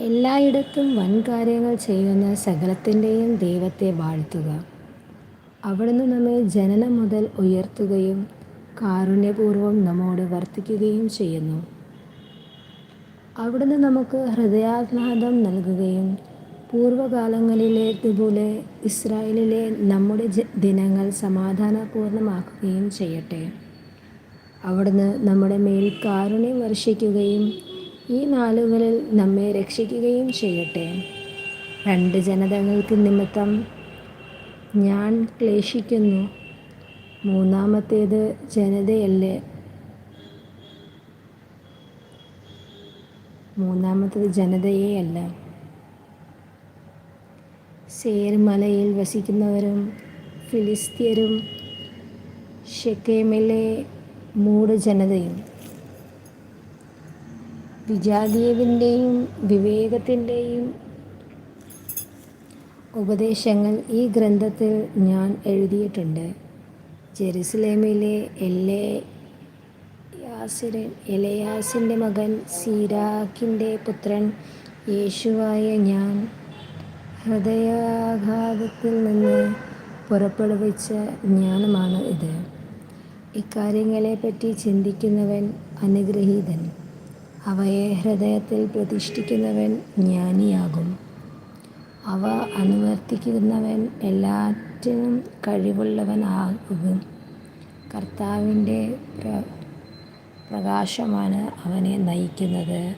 എല്ലായിടത്തും വൻകാര്യങ്ങൾ ചെയ്യുന്ന സകലത്തിന്റെയും ദൈവത്തെ വാഴ്ത്തുക. അവിടുന്ന് നമ്മെ ജനനം മുതൽ ഉയർത്തുകയും കാരുണ്യപൂർവം നമ്മോട് വർത്തിക്കുകയും ചെയ്യുന്നു. അവിടുന്ന് നമുക്ക് ഹൃദയാഹ്ലാദം നൽകുകയും പൂർവകാലങ്ങളിലേതുപോലെ ഇസ്രായേലിലെ നമ്മുടെ ദിനങ്ങൾ സമാധാനപൂർണമാക്കുകയും ചെയ്യട്ടെ. അവിടുന്ന് നമ്മുടെ മേൽ കാരുണ്യം വർഷിക്കുകയും ഈ നാളുകളിൽ നമ്മെ രക്ഷിക്കുകയും ചെയ്യട്ടെ. രണ്ട് ജനതകൾക്ക് നിമിത്തം ഞാൻ ക്ലേശിക്കുന്നു. മൂന്നാമത്തേത് ജനതയെയല്ല. അല്ല സേർമലയിൽ വസിക്കുന്നവരും ഷെക്കേമിലെ മൂട് മൂഢജനതയും വിജാതീയതയുടെയും വിവേകത്തിന്റെയും ഉപദേശങ്ങൾ ഈ ഗ്രന്ഥത്തിൽ ഞാൻ എഴുതിയിട്ടുണ്ട്. ജെറുസലേമിലെ എലെയാസരിന്റെ മകൻ സീരാക്കിന്റെ പുത്രൻ യേശുവായ ഞാൻ ഹൃദയാഘാതത്തിൽ നിന്ന് പുറപ്പെടുവിച്ച ജ്ഞാനമാണ് ഇത്. ഇക്കാര്യങ്ങളെപ്പറ്റി ചിന്തിക്കുന്നവൻ അനുഗ്രഹീതൻ. അവയെ ഹൃദയത്തിൽ പ്രതിഷ്ഠിക്കുന്നവൻ ജ്ഞാനിയാകും. അവ അനുവർത്തിക്കുന്നവൻ എല്ലാറ്റിനും കഴിവുള്ളവനാകും. കർത്താവിന്റെ പ്രകാശമാണ് അവനെ നയിക്കുന്നത്.